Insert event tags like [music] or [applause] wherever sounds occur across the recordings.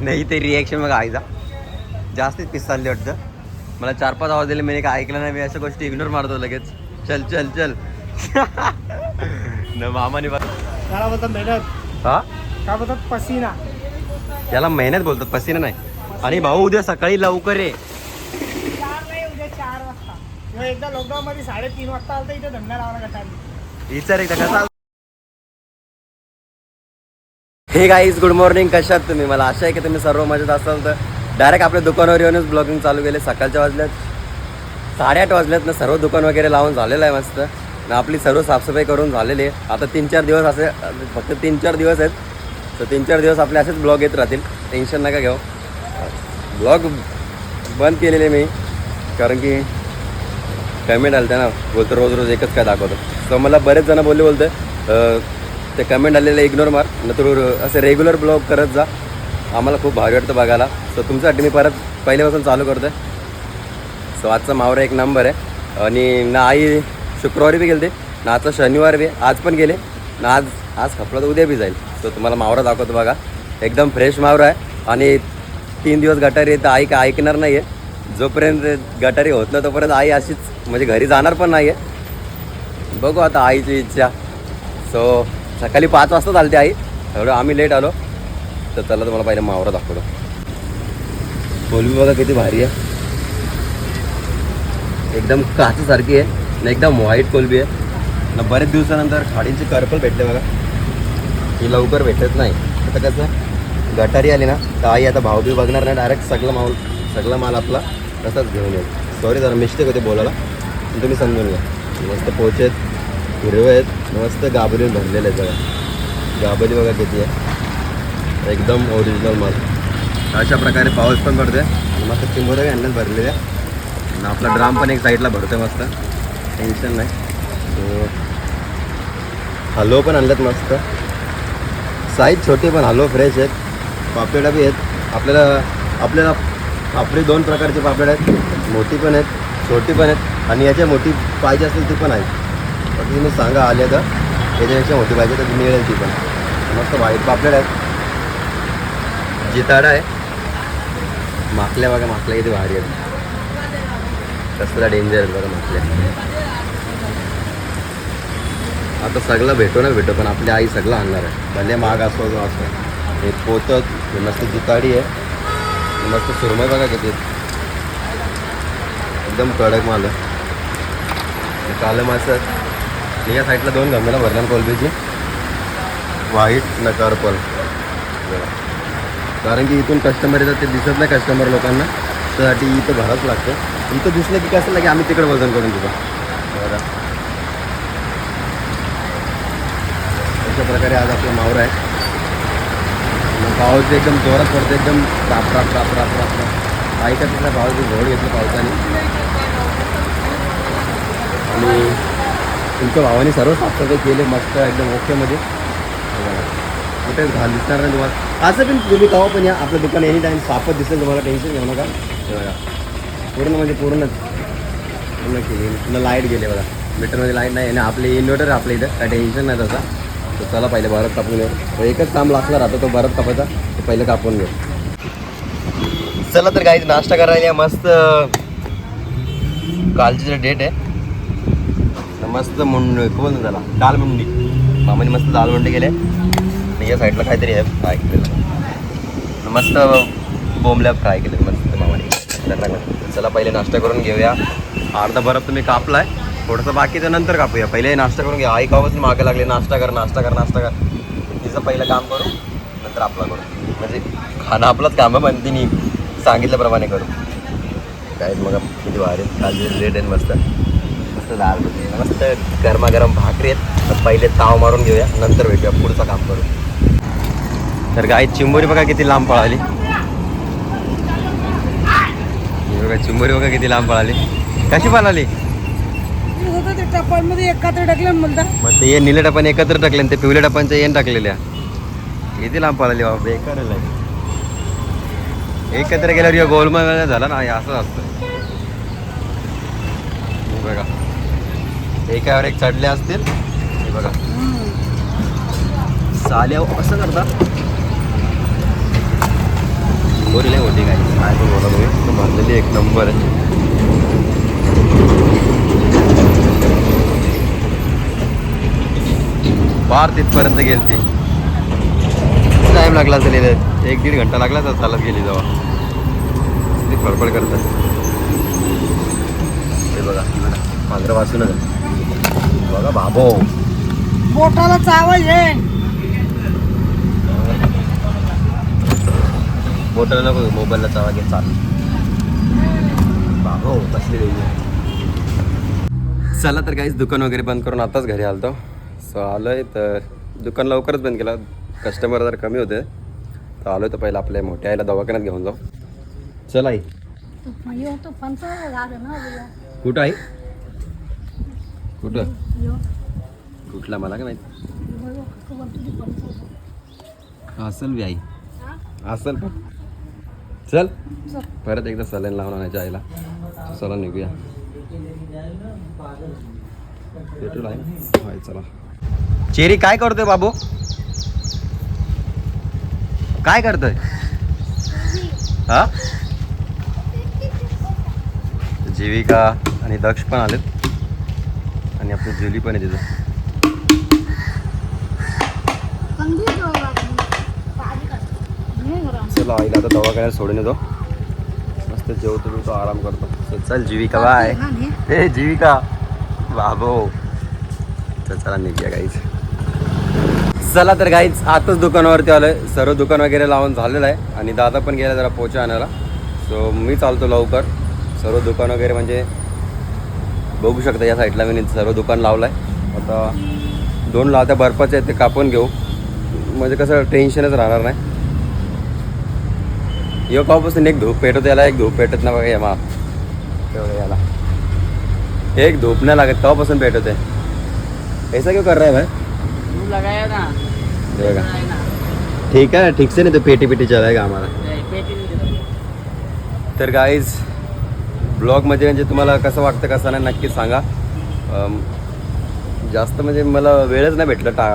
नाही ते रिॲक्शन मग आईचा जास्तीच पिस चालली वाटतं. मला चार पाच आवाज दिले मी काय ऐकलं नाही मी अशा गोष्टी इग्नोर मारतो लगेच. चल चल चल. [laughs] न मामाने बघ. त्याला बोलतात मेहनत. हा? काय बोलतात पसीना. त्याला मेहनत बोलतात पसीना नाही. आणि भाऊ उद्या सकाळी लवकर किंवा एकदा लॉकडाऊन मध्ये साडेतीन वाजता आलं तर इथे धंदा लावला विचार एकदा कसा हे गाईज गुड मॉर्निंग कशात तुम्ही? मला आशा आहे की तुम्ही सर्व मजेत असाल. तर डायरेक्ट आपल्या दुकानावर येऊनच ब्लॉगिंग चालू केले. सकाळच्या वाजल्यात साडेआठ वाजल्यात ना सर्व दुकान वगैरे लावून झालेलं आहे मस्त. आणि आपली सर्व साफसफाई करून झालेली आहे. आता तीन चार दिवस असे फक्त तीन चार दिवस आहेत. तर तीन चार दिवस आपले असेच ब्लॉग येत राहतील. टेन्शन नका घेऊ. ब्लॉग बंद केलेले मी कारण की कमेंट आलं ना. बोलतो रोज रोज एकच काय दाखवतो. तर मला बरेच जण बोलले बोलतं ते कमेंट आलेले इग्नोर मार. नंतर असं रेग्युलर ब्लॉग करत जा. आम्हाला खूप भारी वाटतं बघायला. सो तुमच्यासाठी मी परत पहिल्यापासून चालू करतो सो आजचा मावरा एक नंबर आहे. आणि ना आई शुक्रवारी बी गेलते ना आजचा शनिवार बी. आज पण गेले. ना आज आज खपला तर उद्या बी जाईल. सो तुम्हाला मावरा दाखवतो बघा. एकदम फ्रेश मावरा आहे. आणि तीन दिवस गटारी तर आई काय ऐकणार नाही आहे जोपर्यंत गटारी होत नाही तोपर्यंत आई अशीच म्हणजे घरी जाणार पण नाही आहे बघू आता आईची इच्छा. सो सकाळी पाच वाजता चालते आई. एवढं आम्ही लेट आलो. तर चला तुम्हाला पहिलं मावरा दाखवतो. कोलबी बघा किती भारी आहे. एकदम काचसारखी आहे ना एकदम व्हाईट कोलबी आहे. ना बरेच दिवसानंतर खाडींचे कर्पल भेटले बघा. ही लवकर भेटत नाही. आता कसं गटारी आली ना तर आई आता भावबी बघणार नाही. डायरेक्ट सगळं माल सगळा माल आपला तसाच घेऊन येईल. सॉरी जरा मिस्टेक होते बोलायला. पण तुम्ही समजून घ्या. मस्त पोचे हिरवे आहेत. मस्त गाबरीन भरलेले आहेत सगळं गाबरी बघा किती आहे. एकदम ओरिजिनल माल. अशा प्रकारे पाऊस पण पडते आणि मस्त चिंबोरे आणण्यात भरलेले. आहे आणि आपला ड्राम पण एक साईडला भरतोय मस्त. टेन्शन नाही. So, पण आणलेत मस्त. साईज छोटी पण हलवा फ्रेश आहेत. पापलेटा बी आहेत. आपल्याला आपल्याला पापडी दोन प्रकारचे पापलेट आहेत. मोठी पण आहेत. छोटी पण आहेत. आणि याच्या मोठी पाहिजे असेल ती पण आहेत. बाकी तुम्ही सांगा आले तर. त्याच्यापेक्षा होती पाहिजे तर मिळेल ती पण. मस्त व्हाईट पापलेट आहेत. जिताडा आहे. माकल्या बघा माकल्या किती भारी आहेत. कसला डेंजर आहे बघा माकल्या. आता सगळं भेटो ना भेटो पण आपली आई सगळं आणणार आहे. भले महाग असो जो असो. हे पोतत हे मस्त जिताडी आहे. मस्त सुरमय बघा किती एकदम कडक माल आहे. हे कालं मासं या साईडला दोन गमेला भरल्या कोलबीची. व्हाईट न पर्पल कारण की इथून कस्टमर येतात ते दिसत नाही कस्टमर लोकांना. त्यासाठी इथं भरावंच लागतं. इथं दिसलं की कसं लागे आम्ही तिकडे वजन करून देतो. बरं. अशा प्रकारे आज आपला मावरा आहे. पाऊस एकदम जोरात पडतो एकदम राप राप राप राप राप राप. ऐकत तिथला पाऊस घोड घेतलं पावसाने. आणि तुमच्या भावाने सर्व साफसफाई केले मस्त एकदम ओकेमध्ये कुठेच घाल दिसणार नाही तुम्हाला. असं पण तुम्ही कवा पण या आपलं दुकान एनी टाईम साफच दिसेल तुम्हाला टेन्शन घेऊ नका. पूर्ण म्हणजे पूर्णच. पूर्ण केली पुन्हा लाइट गेले बघा. मीटरमध्ये लाइट नाही आणि आपले इन्व्हर्टर आपल्या इथं. काय टेन्शन नाही तसा तर चला पहिले भरत कापून घेऊ. एकच काम लागणार आता तो भरत कापायचा. तो पहिले कापून घेऊ. चला तर काही नाश्ता करायला मस्त कालची जर डेट आहे मस्त मुंड कोण झाला. दाल मुंडी. मामाने मस्त दाल मुंडी गेले आणि या साईडला काहीतरी आहे फ्राय केलेलं. मस्त बोंबल्या फ्राय केले मस्त मामाने. तर चला पहिले नाश्ता करून घेऊया. अर्धा बरफ तुम्ही कापलाय. थोडंसं बाकीचं नंतर कापूया. पहिले नाश्ता करून घ्या आई मागे लागले. नाश्ता कर नाश्ता कर नाश्ता कर. तिचं पहिलं काम करू नंतर आपला करू. म्हणजे खाणं आपलंच काम आहे पण तिने सांगितल्याप्रमाणे करू. काय मग किती वारे काल लेट आहे मस्त. मस्त दाल. मस्त गरमागरम भाकरी आहेत. तर पहिले ताव मारून घेऊया नंतर भेटूया पुढचं काम करू तर गाय चिंबोरी बघा किती लांब पळाली. बघा चिंबोरी बघा किती लांब पळाली. कशी पळाली? टप्प्यांमध्ये एकत्र टाकलं म्हणता मग ते निळे टपाने एकत्र टाकले ते पिवल्या टपांच्या येण टाकलेल्या किती लांब पळाली बाबा बेकार एकत्र गेल्यावर गोलमाल झाला ना असंच असतं. बघा. एकावर एक चढले असतील. हे बघा. साल्या असं करता. बोरी लय मोठी काय काय पण बोला तुम्ही? भरलेली एक नंबर आहे. पार तिथपर्यंत गेली ती टाईम लागला असेल एक दीड घंटा लागला तर चालत गेली जेव्हा. ती फडफड करतात. हे बघा. पांढरं वाचूनच. बघा बाबो बोटाला चावल आहे मोटर नको मोबाईलला चावा घे चाल. बाबो कसली देवी चला तर काहीच दुकान वगैरे बंद करून आताच घरी आलतो. सो आलोय तर दुकान लवकरच बंद केलं. कस्टमर जर कमी होते तर आलोय तर पहिलं आपल्या मोठ्या आईला दवाखान्यात घेऊन जाऊ. चला आई. यो कुठं आई? कुठं कुठला मला काय माहिती असल बी आई? असल पण चल. परत एकदा सलन लावून आणायच्या आईला. चला निघूया. पेट्रोल आहे? होय चला. चेरी काय करतोय बाबू? काय करतोय? हा? जीविका आणि दक्ष पण आलेत. आणि आपली जेली पण आहे तिथं. चला आईला आता दवाखान्यात सोडून येतो. मस्त जेवतो तो आराम करतो. चल जीविका बाय. ए जीविका. बाबो. चल चला निघूया गाईच चला तर गाईच आताच दुकानावरती आलोय. सर्व दुकान वगैरे लावून झालेलं आहे. आणि दादा पण गेला जरा पोचा आणायला. सो मी चालतो लवकर. सर्व दुकान वगैरे म्हणजे बघू शकता या साईडला मी सर्व दुकान लावलं आहे आता दोन लावत्या बर्फाचे आहेत ते कापून घेऊ. म्हणजे कसं टेन्शनच राहणार नाही. यो कापासून एक धूप पेटवतो याला एक धूप पेटत ना बघा मा तेवढं याला एक धूप नाही लागत तेव्हापासून पेटवते. ऐसा क्यों कर रहा है भाई. तू लगाया ना. ये ठीक है ठीक से नहीं तो पेटी पेटी चलाएगा हमारा तर गाईज ब्लॉगमध्ये म्हणजे तुम्हाला कसं वाटतं कसं नाही नक्की सांगा. जास्त म्हणजे मला वेळच नाही भेटलं टा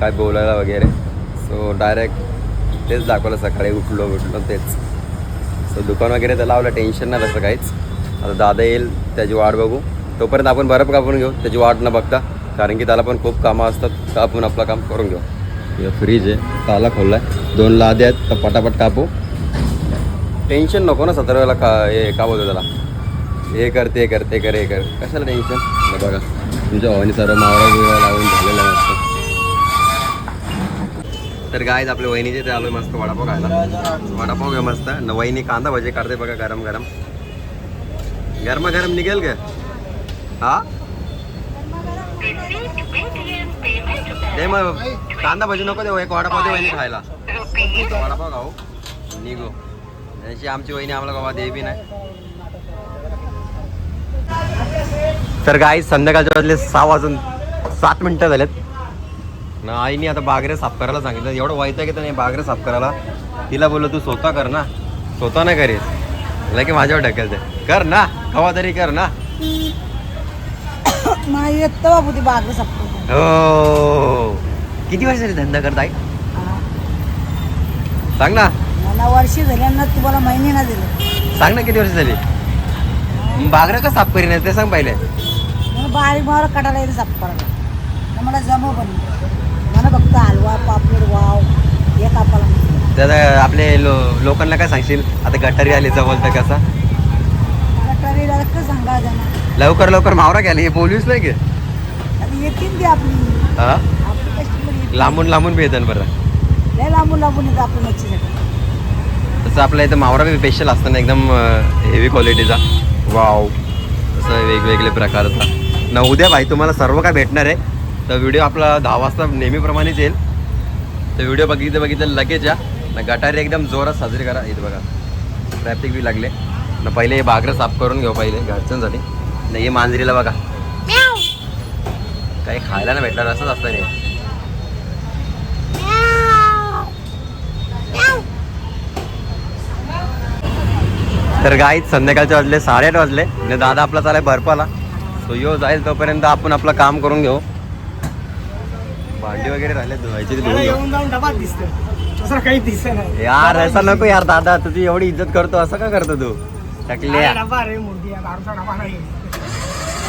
काय बोलायला वगैरे. सो डायरेक्ट तेच दाखवलं सकाळी उठलो उठलो तेच. सो दुकान वगैरे तर लावलं टेन्शन नाही तसं काहीच. आता दादा येईल त्याची वाट बघू. तोपर्यंत आपण बर्फ कापून घेऊ त्याची वाट न बघता. कारण की त्याला पण खूप कामं असतात तर आपण आपलं काम करून घेऊ. फ्रीज आहे ताला खोलला आहे दोन लादे आहेत तर पटापट कापू. टेन्शन नको ना सतरा वेळेला का हे का बोलतो त्याला. हे कर ते कर ते कर हे कर. कशाला टेन्शन बघा. तुमच्या वहिनी सर्व मावळा बिवळा लावून झालेला आहे मस्त तर गायज आपल्या वहिनीचे ते आलो मस्त वडापाव खायला. वडापाव घ्या मस्त. न वहिनी कांदा भजी काढते बघा गरम गरम. गरमा गरम निघेल का? हा? दे मग. कांदा भजी नको देऊ एक वडापाव दे वहिनी खायला. वडापाव खाऊ. निघू. अशी आमची वहिनी आम्हाला बाबा दे बी नाही. तर गाई संध्याकाळच्या वाजले सहा वाजून सात मिनिटं झालेत. ना आईने आता बागरे साफ करायला सांगितलं. एवढं वाईट आहे की नाही बागरे साफ करायला. तिला बोललो तू स्वतः कर ना. स्वतः नाही करीस लगे माझ्यावर ढकलते कर ना कवा तरी कर ना. [coughs] नाही येत बाबू ती बाग सपतो हो. किती वर्ष झाली धंदा करताय सांग ना. मला वर्षी झाल्यानं तुम्हाला महिने ना दिले. सांग ना किती वर्ष झाली? बागरा का साफ करीन ते सांग पहिले. मला बारीक मावर काढायला येते साप करायला. मला जमव पण मला फक्त हलवा पापड वाव हे कापाला नाही. तर आपले लो लोकांना काय सांगशील? आता गटारी आली जवळ तर कसा? गटारीला कसं सांगा त्यांना? लवकर लवकर मावरा घ्यायला हे बोलूच नाही की आता येतील ती आपली. हा? आपली कस्टमर येतील. लांबून लांबून येतात बरं. लय लांबून लांबून येतं आपल्या मच्छीसाठी. तसं आपल्या इथं मावरा बी स्पेशल असतं ना एकदम हेवी क्वालिटीचा वाव असं वेगवेगळे प्रकारचा ना उद्या भाई तुम्हाला सर्व काय भेटणार आहे तर व्हिडिओ आपला दहा वाजता नेहमीप्रमाणेच येईल. तर व्हिडिओ बघितलं बघितलं लगेच या. ना गटारी एकदम जोरात साजरी करा. इथं बघा ट्रॅफिक बी लागले. ना पहिले हे बागरं साफ करून घेऊ पहिले घरच्यांसाठी. ना हे मांजरीला बघा. काही खायला नाही भेटणार असंच असतं नाही तर गाईत संध्याकाळचे वाजले साडेआठ वाजले. आणि दादा आपला चालाय बर्फाला. सो यो जाईल तोपर्यंत आपण आपलं काम करून घेऊ. भांडी वगैरे राहिले धुवायची धुवून दिसतं यार असं नको यार दादा तुझी एवढी इज्जत करतो असं का करतो तू? नाही.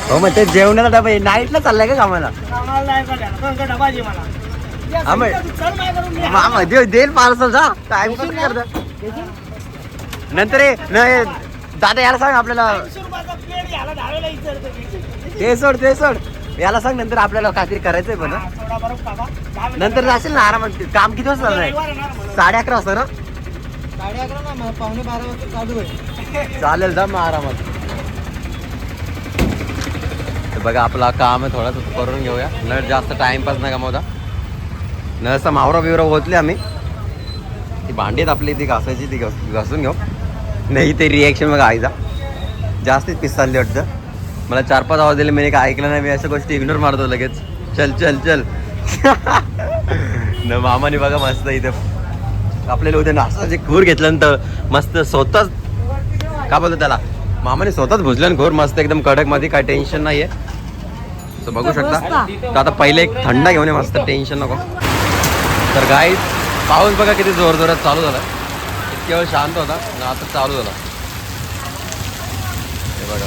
हो मग ते जेवणाचा डबा नाईटला चाललाय का कामाला? हा, मग- देईल पार्सल जा. टाइम करता. नंतर ये न दादा याला सांग आपल्याला. ते सोड ते सोड. याला सांग नंतर आपल्याला काहीतरी करायचंय पण नंतर जाशील ना आरामात. काम किती वाजता आहे? साडे अकरा वाजता ना? साडे अकरा ना पावणे बारा वाजता चालू आहे चालेल जा मग आरामात. बघा आपला काम आहे थोडं करून घेऊया. न जास्त टाइमपास नाही मोदा न असं मावरा बिवरा होतले आम्ही. ती भांडी आहेत आपली ती घासायची ती घास- घासून घेऊ. नाही ते रिॲक्शन बघा आईचा. जास्तीच पिस चालली वाटतं. मला चार पाच आवाज दिले मी काय ऐकलं नाही मी अशा गोष्टी इग्नोर मारतो लगेच. चल चल चल. [laughs] न मामाने बघा मस्त इथे. आपल्याला उद्या नाश्ताचे खूर घेतल्यानंतर मस्त स्वतःच का बोलतो त्याला? मामाने स्वतःच भुजल्यान घोर मस्त एकदम कडकमध्ये काय टेन्शन नाहीये. तर बघू शकता. तर आता पहिले एक थंडा घेऊन मस्त टेन्शन नको. तर गाईज पाऊस बघा किती जोर जोरात चालू झाला. इतक्या वेळ शांत होता. आणि आता चालू झाला. हे बघा.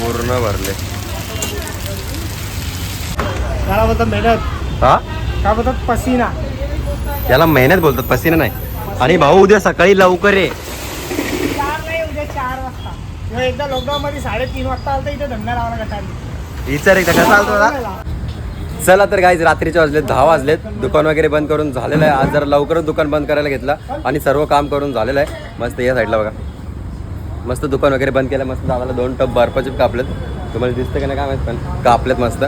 पूर्ण भरले. त्याला बोलतात मेहनत? हा? काय बोलतात पसीना? याला मेहनत बोलतात पसीना नाही. आणि भाऊ उद्या सकाळी लवकर ये. चार नाही उद्या चार वाजता. एकदा लॉकडाऊन मध्ये साडेतीन वाजता आलता इथे धंदा लावला गटारी. विचार एकदा कसा चालतो दादा? चला तर गाईज रात्रीचे वाजलेत दहा वाजलेत. दुकान वगैरे बंद करून झालेलं आहे. आज जरा लवकरच दुकान बंद करायला घेतला आणि सर्व काम करून झालेलं आहे. मस्त या साईडला बघा. मस्त दुकान वगैरे बंद केलं मस्त दादाला दोन टप बर्फाचे कापलेत. तुम्हाला दिसतं का नाही काय माहीत पण कापलेत मस्त.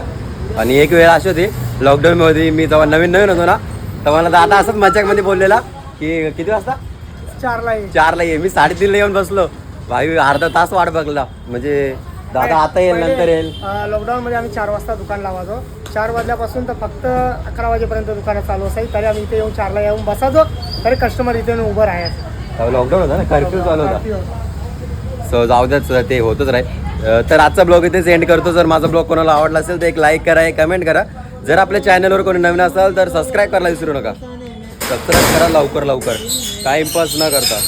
आणि एक वेळ अशी होती लॉकडाऊनमध्ये मी जेव्हा नवीन नवीन होतो ना तर मला दादा असंच मजाकमध्ये बोललेला की किती वाजता? चारला ये. चारला ये. मी साडेतीनला येऊन बसलो. भाई अर्धा तास वाट बघला. म्हणजे दादा आता येईल नंतर येईल. लॉकडाऊन मध्ये आम्ही चार वाजता दुकान लावायचो. चार वाजल्यापासून तर फक्त अकरा वाजेपर्यंत दुकानं चालू असायची तरी आम्ही इथे येऊन चारला येऊन बसायचो. तरी कस्टमर इथे येऊन उभं राहायचं. लॉकडाऊन होता ना? कर्फ्यू चालू होता. सो जाऊ द्याच ते होतच राहील. तर आजचा ब्लॉग इथेच एंड करतो. जर माझा ब्लॉग कोणाला आवडला असेल तर एक लाईक करा एक कमेंट करा. जर आपल्या चॅनलवर कोणी नवीन असाल तर सबस्क्राईब करायला विसरू नका. सबस्क्राईब करा लवकर लवकर. टाइमपास न करता.